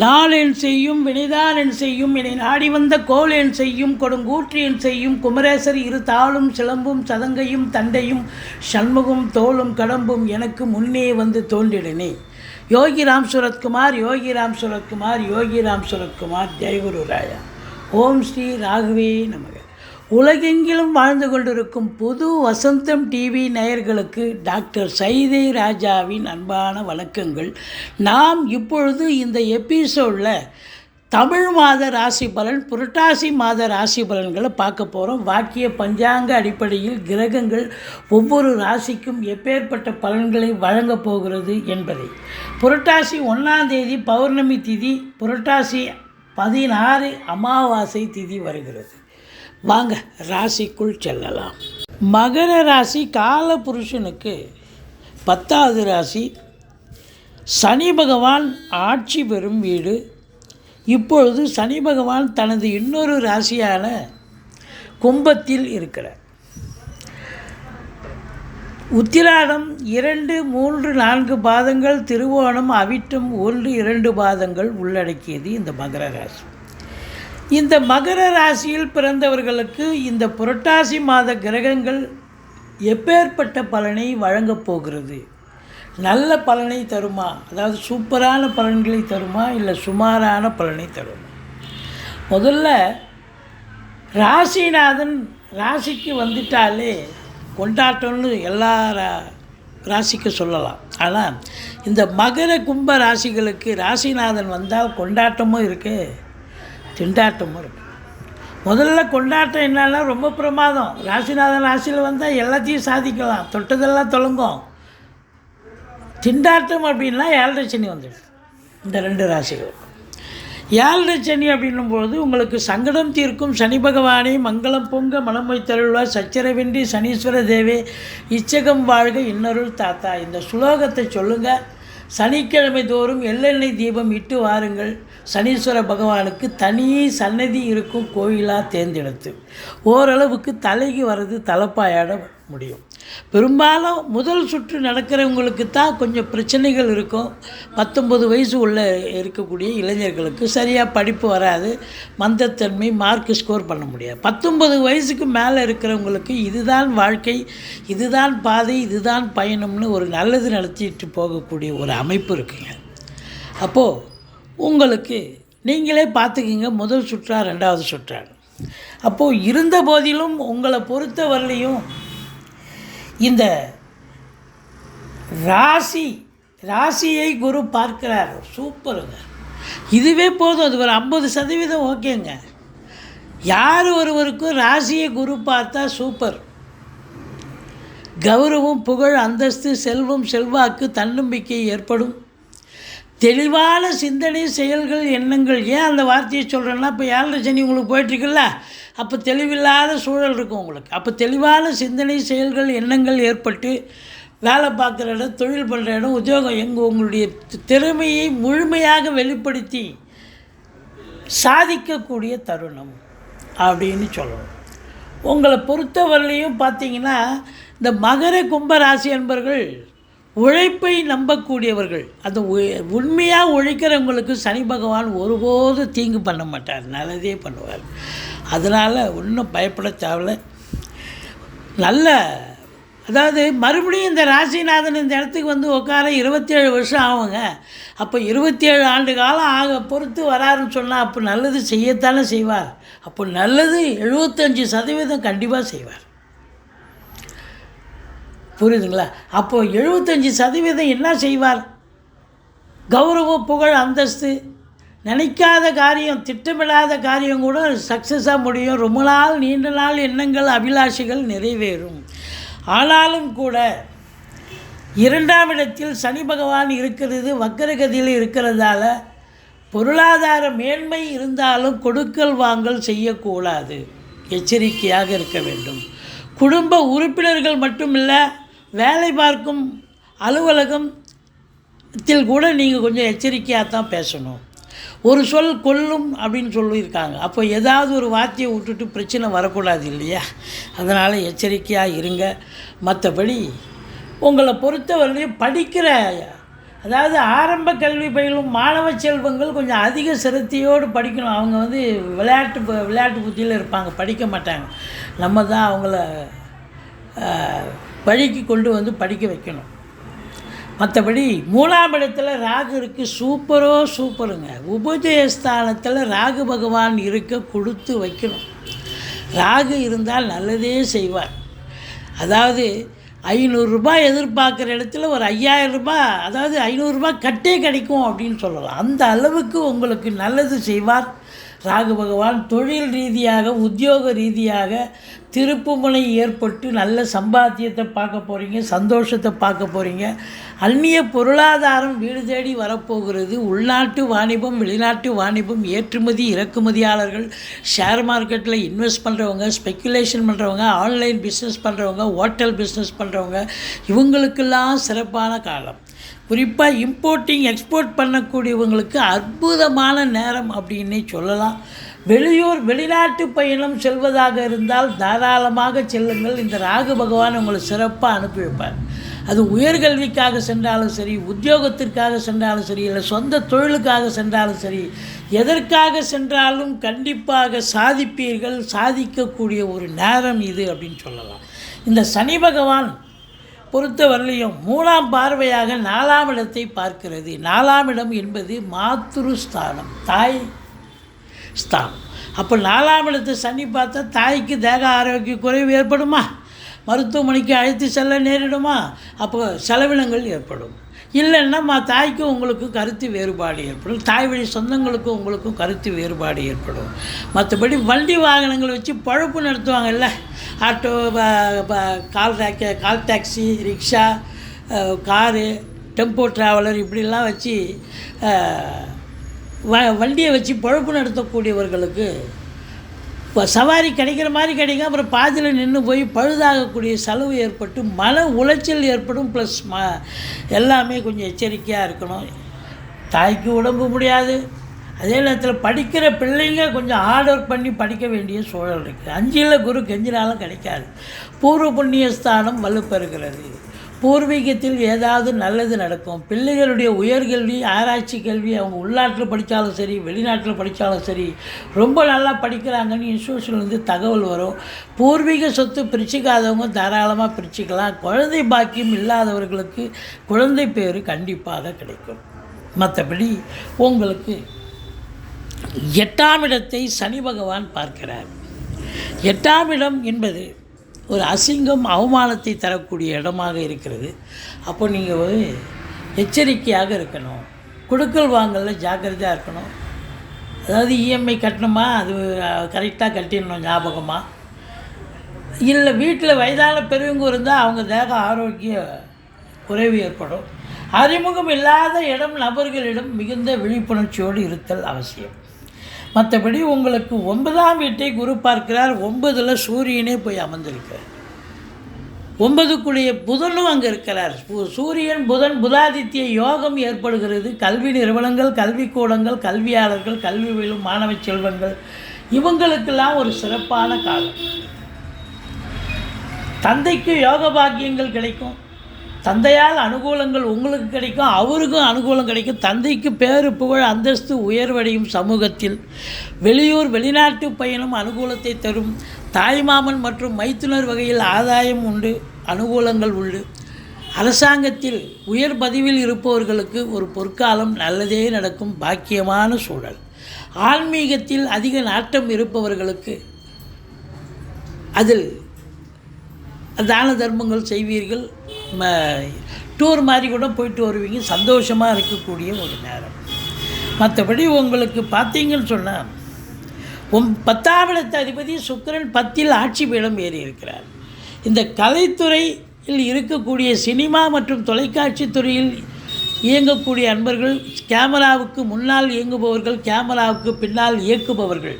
நாளேன் செய்யும் வினைதாரன் என் செய்யும் என்னை நாடி வந்த கோல் செய்யும் கொடுங்கூற்றியன் செய்யும் குமரேசர் இரு தாளும் சிலம்பும் சதங்கையும் தண்டையும் சண்முகம் தோளும் கடம்பும் எனக்கு முன்னே வந்து தோன்றிடனே. யோகி ராம் சுரத்குமார் யோகி ராம் சுரத்குமார் யோகி ராம் சுரத்குமார் ஜெயகுரு ராயா. ஓம் ஸ்ரீ ராகவே நமக. உலகெங்கிலும் வாழ்ந்து கொண்டிருக்கும் புது வசந்தம் டிவி நேயர்களுக்கு டாக்டர் சைதை ராஜாவின் அன்பான வணக்கங்கள். நாம் இப்பொழுது இந்த எபிசோடில் தமிழ் மாத ராசி பலன் புரட்டாசி மாத ராசி பலன்களை பார்க்க போகிறோம் வாக்கிய பஞ்சாங்க அடிப்படையில் கிரகங்கள் ஒவ்வொரு ராசிக்கும் எப்பேற்பட்ட பலன்களை வழங்கப் போகிறது என்பதை. புரட்டாசி ஒன்றாம் தேதி பௌர்ணமி திதி புரட்டாசி பதினாறு அமாவாசை திதி வருகிறது. வாங்க ராசிக்குள் செல்லலாம். மகர ராசி கால புருஷனுக்கு பத்தாவது ராசி. சனி பகவான் ஆட்சி பெறும் வீடு. இப்பொழுது சனி பகவான் தனது இன்னொரு ராசியான கும்பத்தில் இருக்கிறார். உத்திராடம் இரண்டு மூன்று நான்கு பாதங்கள் திருவோணம் அவிட்டம் ஒன்று இரண்டு பாதங்கள் உள்ளடக்கியது இந்த மகர ராசி. இந்த மகர ராசியில் பிறந்தவர்களுக்கு இந்த புரட்டாசி மாத கிரகங்கள் எப்பேற்பட்ட பலனை வழங்கப் போகிறது? நல்ல பலனை தருமா? அதாவது சூப்பரான பலன்களை தருமா? இல்லை சுமாரான பலனை தருமா? முதல்ல ராசிநாதன் ராசிக்கு வந்துட்டாலே கொண்டாட்டம்னு எல்லா ரா- ராசிக்கு சொல்லலாம். ஆனால் இந்த மகர கும்ப ராசிகளுக்கு ராசிநாதன் வந்தால் கொண்டாட்டமும் இருக்குது திண்டாட்டமும் இருக்குது முதல்ல கொண்டாட்டம் என்னன்னா ரொம்ப பிரமாதம். ராசிநாதன் ராசியில் வந்தால் எல்லாத்தையும் சாதிக்கலாம். தொட்டதெல்லாம் தொடங்கும் திண்டாட்டம் அப்படின்னா ஏழரை சனி வந்துடுது. இந்த ரெண்டு ராசிகள் ஏழரை சனி அப்படின்னும்போது உங்களுக்கு சங்கடம் தீர்க்கும். சனி பகவானே மங்களம் பொங்க மனம் வைத்தருள்வார். சச்சரவின்றி சனீஸ்வர தேவே இச்சகம் வாழ்க இன்னொருள் தாத்தா. இந்த சுலோகத்தை சொல்லுங்கள் சனிக்கிழமை தோறும் எள்ளெண்ணெய் தீபம் இட்டு வாருங்கள். சனீஸ்வர பகவானுக்கு தனி சன்னதி இருக்கும் கோயிலாக தேர்ந்தெடுத்து. ஓரளவுக்கு தலைக்கு வர்றது தலைப்பாயாட முடியும். பெரும்பாலும் முதல் சுற்று நடக்கிறவங்களுக்கு தான் கொஞ்சம் பிரச்சனைகள் இருக்கும். பத்தொம்பது வயசு உள்ள இருக்கக்கூடிய இளைஞர்களுக்கு சரியாக படிப்பு வராது. மந்தத்தன்மை மார்க் ஸ்கோர் பண்ண முடியாது. பத்தொம்பது வயசுக்கு மேலே இருக்கிறவங்களுக்கு இதுதான் வாழ்க்கை இதுதான் பாதை இதுதான் பயணம்னு ஒரு நல்லது நடத்திட்டு போகக்கூடிய ஒரு அமைப்பு இருக்குங்க. அப்போது உங்களுக்கு நீங்களே பார்த்துக்கிங்க முதல் சுற்றா ரெண்டாவது சுற்றா. அப்போது இருந்த போதிலும் உங்களை பொறுத்தவரையிலையும் இந்த ராசி ராசியை குரு பார்க்கிறார். சூப்பருங்க இதுவே போதும். அது ஒரு ஐம்பது சதவீதம் ஓகேங்க. யார் ஒருவருக்கும் ராசியை குரு பார்த்தா சூப்பர் கௌரவம் புகழ் அந்தஸ்து செல்வம் செல்வாக்கு தன்னம்பிக்கை ஏற்படும். தெளிவான சிந்தனை செயல்கள் எண்ணங்கள். ஏன் அந்த வார்த்தையை சொல்கிறேன்னா இப்போ ஏழரை சனி உங்களுக்கு போயிட்டுருக்குல்ல அப்போ தெளிவில்லாத சூழல் இருக்கும் உங்களுக்கு. அப்போ தெளிவான சிந்தனை செயல்கள் எண்ணங்கள் ஏற்பட்டு வேலை பார்க்குற இடம் தொழில் பண்ணுற இடம் உத்தியோகம் எங்கே உங்களுடைய திறமையை முழுமையாக வெளிப்படுத்தி சாதிக்கக்கூடிய தருணம் அப்படின்னு சொல்லணும். உங்களை பொறுத்தவரையிலையும் பார்த்தீங்கன்னா இந்த மகர கும்ப ராசி என்பர்கள் உழைப்பை நம்பக்கூடியவர்கள். அந்த உ- உண்மையாக உழைக்கிறவங்களுக்கு சனி பகவான் ஒருபோது தீங்கு பண்ண மாட்டார். நல்லதே பண்ணுவார். அதனால் ஒன்றும் பயப்பட தேவையில்ல. நல்ல அதாவது மறுபடியும் இந்த ராசிநாதன் இந்த இடத்துக்கு வந்து உட்கார இருபத்தேழு வருஷம் ஆகுங்க. அப்போ இருபத்தேழு ஆண்டு காலம் ஆக பொறுத்து வராருன்னு சொன்னால் அப்போ நல்லது செய்யத்தானே செய்வார். அப்போ நல்லது எழுபத்தஞ்சி சதவீதம் கண்டிப்பாக செய்வார். புரியுதுங்களா? அப்போது எழுபத்தஞ்சி சதவீதம் என்ன செய்வார்? கௌரவம் புகழ் அந்தஸ்து நினைக்காத காரியம் திட்டமிடாத காரியம் கூட சக்ஸஸாக முடியும். ரொம்ப நாள் நீண்ட நாள் எண்ணங்கள் அபிலாஷைகள் நிறைவேறும். ஆனாலும் கூட இரண்டாம் இடத்தில் சனி பகவான் இருக்கிறது வக்கரகதியில் இருக்கிறதால பொருளாதார மேன்மை இருந்தாலும் கொடுக்கல் வாங்கல் செய்யக்கூடாது. எச்சரிக்கையாக இருக்க வேண்டும். குடும்ப உறுப்பினர்கள் மட்டுமில்ல வேலை பார்க்கும் அலுவலகம் கூட நீங்கள் கொஞ்சம் எச்சரிக்கையாக தான் பேசணும். ஒரு சொல் கொல்லும் அப்படின்னு சொல்லியிருக்காங்க. அப்போ ஏதாவது ஒரு வார்த்தையை விட்டுட்டு பிரச்சனை வரக்கூடாது இல்லையா? அதனால் எச்சரிக்கையாக இருங்க. மற்றபடி உங்களை பொறுத்தவரையிலையும் படிக்கிற அதாவது ஆரம்ப கல்வி பயிலும் மாணவ செல்வங்கள் கொஞ்சம் அதிக சிரத்தையோடு படிக்கணும். அவங்க வந்து விளையாட்டு ப- விளையாட்டு புத்தியில் இருப்பாங்க படிக்க மாட்டாங்க. நம்ம தான் அவங்கள பழிக்கு வழிக்கு கொண்டு வந்து படிக்க வைக்கணும். மற்றபடி மூணாம் இடத்துல ராகு இருக்குது சூப்பரோ சூப்பருங்க. உபஜயஸ்தானத்தில் ராகு பகவான் இருக்க கொடுத்து வைக்கணும். ராகு இருந்தால் நல்லதே செய்வார். அதாவது ஐநூறுரூபா எதிர்பார்க்குற இடத்துல ஒரு ஐயாயிரம் ரூபாய் அதாவது ஐநூறுரூபா கட்டே கிடைக்கும் அப்படின்னு சொல்லலாம். அந்த அளவுக்கு உங்களுக்கு நல்லது செய்வார். ராகு பகவான் தொழில் ரீதியாக உத்தியோக ரீதியாக திருப்புமுனை ஏற்பட்டு நல்ல சம்பாத்தியத்தை பார்க்க போகிறீங்க சந்தோஷத்தை பார்க்க போகிறீங்க அந்நிய பொருளாதாரம் வீடு தேடி வரப்போகிறது. உள்நாட்டு வாணிபம் வெளிநாட்டு வாணிபம் ஏற்றுமதி இறக்குமதியாளர்கள் ஷேர் மார்க்கெட்டில் இன்வெஸ்ட் பண்ணுறவங்க ஸ்பெக்குலேஷன் பண்ணுறவங்க ஆன்லைன் பிஸ்னஸ் பண்ணுறவங்க ஹோட்டல் பிஸ்னஸ் பண்ணுறவங்க இவங்களுக்கெல்லாம் சிறப்பான காலம். குறிப்பாக இம்போர்ட்டிங் எக்ஸ்போர்ட் பண்ணக்கூடியவங்களுக்கு அற்புதமான நேரம் அப்படின்னே சொல்லலாம். வெளியூர் வெளிநாட்டு பயணம் செல்வதாக இருந்தால் தாராளமாக செல்லுங்கள். இந்த ராகு பகவான் உங்களை சிறப்பாக அனுப்பி வைப்பார். அது உயர்கல்விக்காக சென்றாலும் சரி உத்தியோகத்திற்காக சென்றாலும் சரி இல்லை சொந்த தொழிலுக்காக சென்றாலும் சரி எதற்காக சென்றாலும் கண்டிப்பாக சாதிப்பீர்கள் சாதிக்கக்கூடிய ஒரு நேரம் இது அப்படின்னு சொல்லலாம். இந்த சனி பகவான் பொறுத்தவரையிலையும் மூணாம் பார்வையாக நாலாம் இடத்தை பார்க்கிறது. நாலாம் இடம் என்பது மாத்ருஸ்தானம் தாய் ஸ்தானம். அப்போ நாலாம் இடத்தை சனி பார்த்தா தாய்க்கு தேக ஆரோக்கிய குறைவு ஏற்படுமா? மருத்துவமனைக்கு அழைத்து செல்ல நேரிடுமா? அப்போ செலவினங்கள் ஏற்படும். இல்லைன்னா மா தாய்க்கும் உங்களுக்கும் கருத்து வேறுபாடு ஏற்படும். தாய் வழி சொந்தங்களுக்கும் உங்களுக்கும் கருத்து வேறுபாடு ஏற்படும். மற்றபடி வண்டி வாகனங்கள் வச்சு பழப்பு நடத்துவாங்கல்ல? ஆட்டோ ப- call call taxi rickshaw car tempo traveller இப்படிலாம் வச்சு வ வண்டியை வச்சு பொழப்பு நடத்தக்கூடியவர்களுக்கு இப்போ சவாரி கிடைக்கிற மாதிரி கிடைக்கும். அப்புறம் பாதியில் நின்று போய் பழுதாகக்கூடிய செலவு ஏற்பட்டு மன உளைச்சல் ஏற்படும். ப்ளஸ் ம எல்லாமே கொஞ்சம் எச்சரிக்கையாக இருக்கணும். தாய்க்கு உடம்பு முடியாது. அதே நேரத்தில் படிக்கிற பிள்ளைங்க கொஞ்சம் ஹார்ட் ஒர்க் பண்ணி படிக்க வேண்டிய சூழல் இருக்குது அஞ்சில் குரு கெஞ்சினாலும் கிடைக்காது. பூர்வ புண்ணிய ஸ்தானம் வலுப்பெறுகிறது. பூர்வீகத்தில் ஏதாவது நல்லது நடக்கும். பிள்ளைகளுடைய உயர்கல்வி ஆராய்ச்சி கல்வி அவங்க உள்நாட்டில் படித்தாலும் சரி வெளிநாட்டில் படித்தாலும் சரி ரொம்ப நல்லா படிக்கிறாங்கன்னு இன்ஸ்டியூஷன்லேருந்து தகவல் வரும். பூர்வீக சொத்து பிரிச்சுக்காதவங்க தாராளமாக பிரிச்சுக்கலாம். குழந்தை பாக்கியம் இல்லாதவர்களுக்கு குழந்தை பேர் கண்டிப்பாக கிடைக்கும். மற்றபடி உங்களுக்கு எட்டாம் இடத்தை சனி பகவான் பார்க்கிறார். எட்டாம் இடம் என்பது ஒரு அசிங்கம் அவமானத்தை தரக்கூடிய இடமாக இருக்கிறது. அப்போ நீங்கள் ஒரு எச்சரிக்கையாக இருக்கணும். கொடுக்கல் வாங்கல ஜாக்கிரதையாக இருக்கணும். அதாவது இஎம்ஐ கட்டணுமா? அது கரெக்டாக கட்டிடணும் ஞாபகமாக இல்லை வீட்டில் வயதான பெரியவங்க இருந்தால் அவங்க தேக ஆரோக்கிய குறைவு ஏற்படும். அறிமுகம் இல்லாத இடம் நபர்களிடம் மிகுந்த விழிப்புணர்ச்சியோடு இருத்தல் அவசியம். மற்றபடி உங்களுக்கு ஒன்பதாம் வீட்டை குரு பார்க்கிறார். ஒன்பதில் சூரியனே போய் அமர்ந்திருக்கிறார். ஒன்பதுக்குரிய புதனும் அங்கே இருக்கிறார். சூரியன் புதன் புதாதித்ய யோகம் ஏற்படுகிறது. கல்வி நிறுவனங்கள் கல்விக்கூடங்கள் கல்வியாளர்கள் கல்வி விழும் மாணவ செல்வங்கள் இவங்களுக்கெல்லாம் ஒரு சிறப்பான காலம். தந்தைக்கு யோக பாக்கியங்கள் கிடைக்கும். தந்தையால் அனுகூலங்கள் உங்களுக்கு கிடைக்கும் அவருக்கும் அனுகூலம் கிடைக்கும். தந்தைக்கு பேரு புகழ் அந்தஸ்து உயர்வடையும் சமூகத்தில். வெளியூர் வெளிநாட்டு பயணம் அனுகூலத்தை தரும். தாய்மாமன் மற்றும் மைத்துனர் வகையில் ஆதாயம் உண்டு அனுகூலங்கள் உண்டு. அரசாங்கத்தில் உயர் பதிவில் இருப்பவர்களுக்கு ஒரு பொற்காலம் நல்லதே நடக்கும் பாக்கியமான சூழல். ஆன்மீகத்தில் அதிக நாட்டம் இருப்பவர்களுக்கு அதில் தான தர்மங்கள் செய்வீர்கள். டூர் மாதிரி கூட போயிட்டு வருவீங்க. சந்தோஷமாக இருக்கக்கூடிய ஒரு நேரம். மற்றபடி உங்களுக்கு பார்த்தீங்கன்னு சொன்னால் உம் பத்தாம் இடத்து அதிபதி சுக்கரன் பத்தில் ஆட்சி பீடம் ஏறி இருக்கிறார். இந்த கலைத்துறையில் இருக்கக்கூடிய சினிமா மற்றும் தொலைக்காட்சி துறையில் இயங்கக்கூடிய அன்பர்கள் கேமராவுக்கு முன்னால் இயங்குபவர்கள் கேமராவுக்கு பின்னால் இயக்குபவர்கள்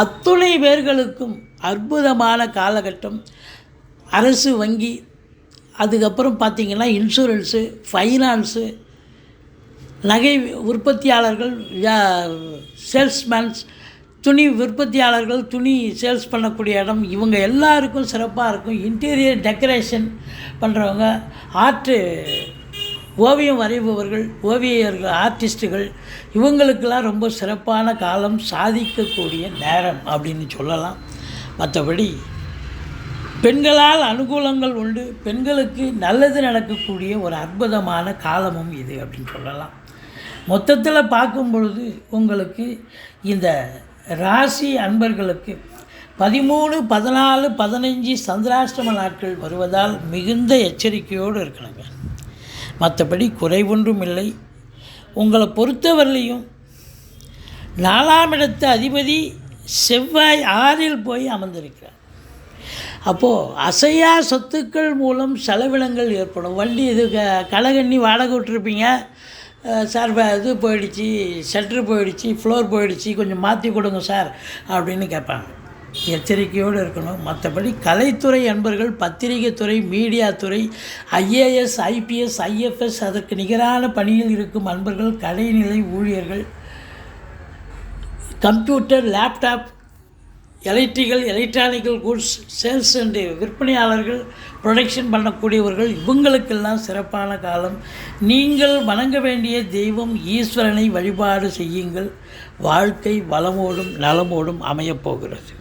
அத்துணை பேர்களுக்கும் அற்புதமான காலகட்டம். அரசு வங்கி அதுக்கப்புறம் பார்த்திங்கன்னா இன்சூரன்ஸு ஃபைனான்ஸு நகை உற்பத்தியாளர்கள் சேல்ஸ்மேன்ஸ் துணி உற்பத்தியாளர்கள் துணி சேல்ஸ் பண்ணக்கூடிய இடம் இவங்க எல்லாருக்கும் சிறப்பாக இருக்கும். இன்டீரியர் டெக்கரேஷன் பண்ணுறவங்க ஆர்ட்டு ஓவியம் வரைபவர்கள் ஓவியர்கள் ஆர்டிஸ்ட்டுகள் இவங்களுக்கெல்லாம் ரொம்ப சிறப்பான காலம் சாதிக்கக்கூடிய நேரம் அப்படின்னு சொல்லலாம். மற்றபடி பெண்களால் அனுகூலங்கள் உண்டு. பெண்களுக்கு நல்லது நடக்கக்கூடிய ஒரு அற்புதமான காலமும் இது அப்படின்னு சொல்லலாம். மொத்தத்தில் பார்க்கும் பொழுது உங்களுக்கு இந்த ராசி அன்பர்களுக்கு பதிமூணு பதினாலு பதினஞ்சு சந்திராஷ்டம நாட்கள் வருவதால் மிகுந்த எச்சரிக்கையோடு இருக்கணுங்க. மற்றபடி குறைவொன்றும் இல்லை. உங்களை பொறுத்தவரையிலையும் நாலாம் இடத்து அதிபதி செவ்வாய் ஆறில் போய் அமர்ந்திருக்கிறார். அப்போது அசையா சொத்துக்கள் மூலம் செலவினங்கள் ஏற்படும். வண்டி இது க களைகண்ணி வாடகை விட்டுருப்பீங்க. சார் இது போயிடுச்சு ஷட்ரு போயிடுச்சு ஃப்ளோர் போயிடுச்சு கொஞ்சம் மாற்றி கொடுங்க சார் அப்படின்னு கேட்பாங்க. எச்சரிக்கையோடு இருக்கணும். மற்றபடி கலைத்துறை அன்பர்கள் பத்திரிகை துறை மீடியா துறை ஐஏஎஸ் ஐபிஎஸ் ஐஎஃப்எஸ் அதற்கு நிகரான பணியில் இருக்கும் அன்பர்கள் கலைநிலை ஊழியர்கள் computer laptop electrical electronical goods sales and விற்பனையாளர்கள் ப்ரொடக்ஷன் பண்ணக்கூடியவர்கள் இவங்களுக்கெல்லாம் சிறப்பான காலம். நீங்கள் வணங்க வேண்டிய தெய்வம் ஈஸ்வரனை வழிபாடு செய்யுங்கள். வாழ்க்கை வளமோடும் நலமோடும் அமையப் போகிறது.